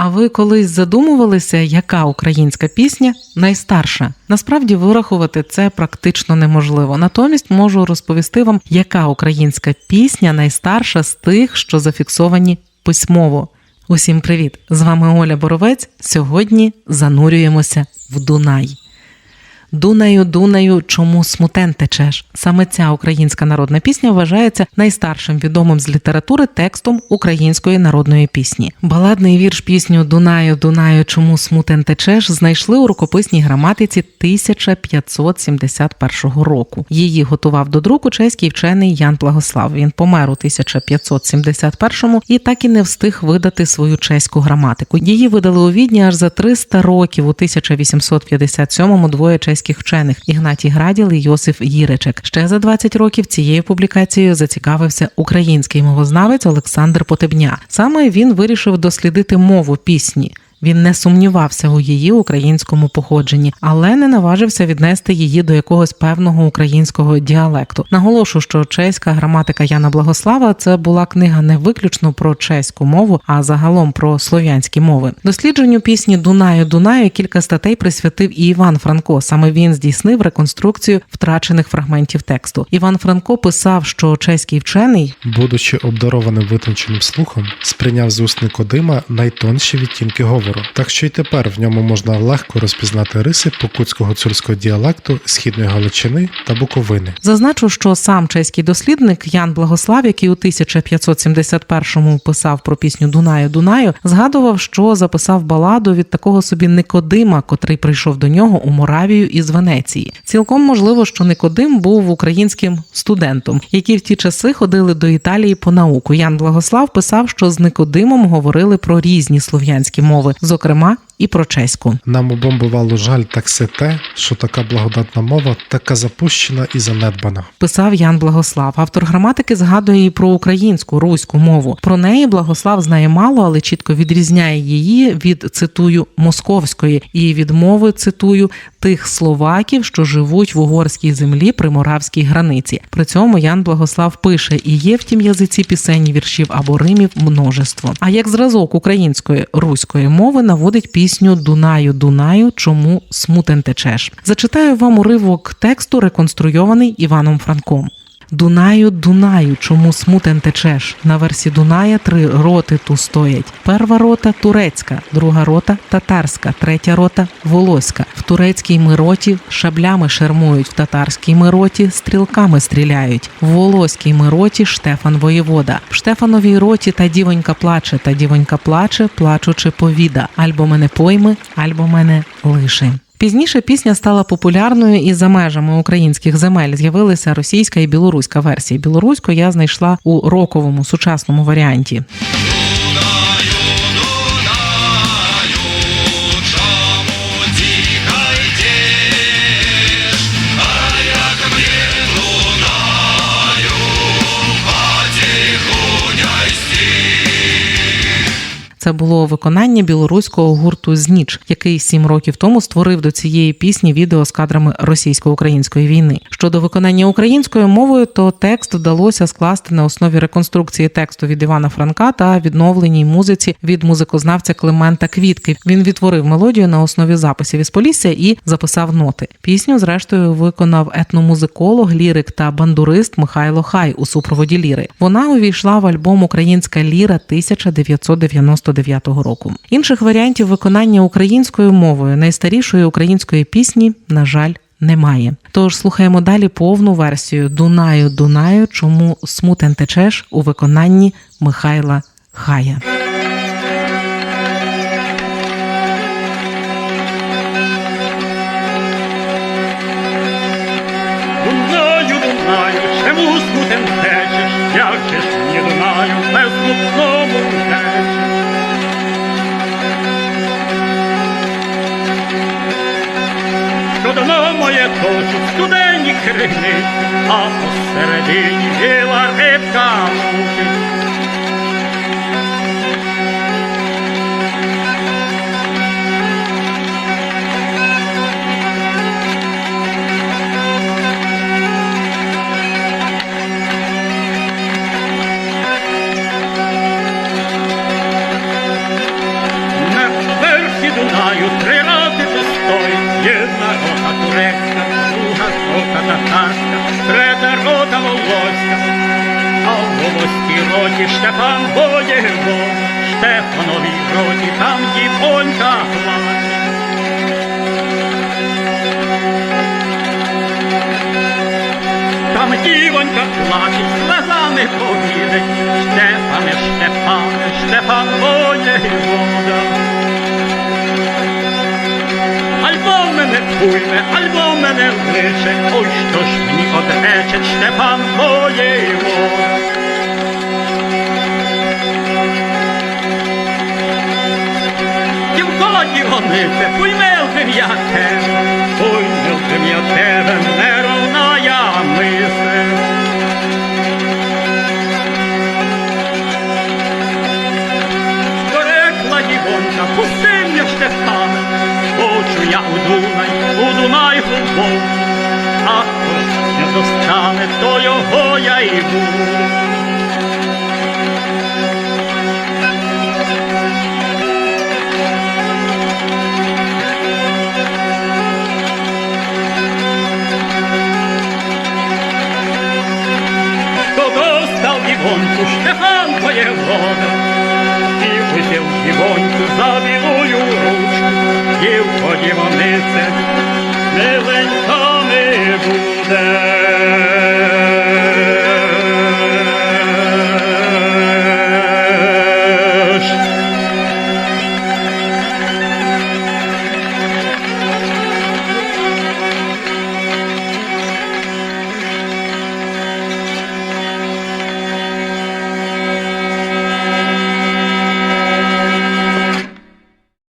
А ви колись задумувалися, яка українська пісня найстарша? Насправді вирахувати це практично неможливо. Натомість можу розповісти вам, яка українська пісня найстарша з тих, що зафіксовані письмово. Усім привіт! З вами Оля Боровець. Сьогодні занурюємося в Дунай. Дунаю, Дунаю, чому смутен течеш? Саме ця українська народна пісня вважається найстаршим відомим з літератури текстом української народної пісні. Баладний вірш пісню Дунаю, Дунаю, чому смутен течеш знайшли у рукописній граматиці 1571 року. Її готував до друку чеський вчений Ян Благослав. Він помер у 1571 і так і не встиг видати свою чеську граматику. Її видали у Відні аж за 300 років у 1857-му двоє чеських вчених Ігнатій Граділ і Йосиф Їречек. Ще за 20 років цією публікацією зацікавився український мовознавець Олександр Потебня. Саме він вирішив дослідити мову пісні. Він не сумнівався у її українському походженні, але не наважився віднести її до якогось певного українського діалекту. Наголошу, що чеська граматика Яна Благослава це була книга не виключно про чеську мову, а загалом про слов'янські мови. Дослідженню пісні Дунаю Дунаю кілька статей присвятив і Іван Франко. Саме він здійснив реконструкцію втрачених фрагментів тексту. Іван Франко писав, що чеський вчений будучи обдарованим витонченим слухом, сприйняв з уст Никодима найтонші відтінки говору. Так що й тепер в ньому можна легко розпізнати риси покутського цюрського діалекту східної Галичини та Буковини. Зазначу, що сам чеський дослідник Ян Благослав, який у 1551-му писав про пісню Дунаю Дунаю, згадував, що записав баладу від такого собі Никодима, котрий прийшов до нього у Моравію із Венеції. Цілком можливо, що Никодим був українським студентом, які в ті часи ходили до Італії по науку. Ян Благослав писав, що з Никодимом говорили про різні слов'янські мови, зокрема і про чеську. Нам обом бувало жаль так все те, що така благодатна мова така запущена і занедбана. Писав Ян Благослав. Автор граматики згадує і про українську руську мову. Про неї Благослав знає мало, але чітко відрізняє її від цитую московської і від мови цитую тих словаків, що живуть в угорській землі при моравській границі. При цьому Ян Благослав пише: і є в тім язиці пісень, віршів або римів множество. А як зразок української руської мови наводить пісню Дунаю, Дунаю, чому смутен течеш. Зачитаю вам уривок тексту, реконструйований Іваном Франком. Дунаю, Дунаю, чому смутен течеш? На версі Дуная три роти ту стоять. Перва рота турецька, друга рота татарська, третя рота волоська. В турецькій ми роті шаблями шермують, в татарській ми роті стрілками стріляють. В волоській ми роті Штефан воєвода. В Штефановій роті та дівонька плаче, та дівонька плаче, плачучи повіда. Альбо мене пойми, альбо мене лиши. Пізніше пісня стала популярною і за межами українських земель з'явилися російська і білоруська версії. Білоруську я знайшла у роковому сучасному варіанті. Це було виконання білоруського гурту Зніч, який сім років тому створив до цієї пісні відео з кадрами російсько-української війни. Щодо виконання українською мовою, то текст вдалося скласти на основі реконструкції тексту від Івана Франка та відновленій музиці від музикознавця Климента Квітки. Він відтворив мелодію на основі записів із Полісся і записав ноти. Пісню, зрештою, виконав етномузиколог, лірик та бандурист Михайло Хай у супроводі ліри. Вона увійшла в альбом Українська ліра 1999 року. Інших варіантів виконання українською мовою найстарішої української пісні, на жаль, немає. Тож слухаємо далі повну версію Дунаю, Дунаю, чому смутен течеш у виконанні Михайла Хая. Дно моє точить студені криниць, а посередині біла рибка мучить. Руській роті Штефан воєвод, Штефановій роті там дівонька плаче. Там дівонька плаче, слезами повірить, Штефане, Штефане, Штефан воєвода. Альбо мене пуйме, альбо мене лише, ой, що ж мені одрече Штефан воєвода. Дівонице, пуймел бим я тебе, пуймел бим я тебе, неровна я мисе. Дорекла дівонка, пусти мене, Штефан, хочу я у Дунай, у Дунай глибок, а хто не достане, то його я й буду. Достав шляхам воєвода, і взяв Івоньку за білую ручку, і в подіванице миленька не буде.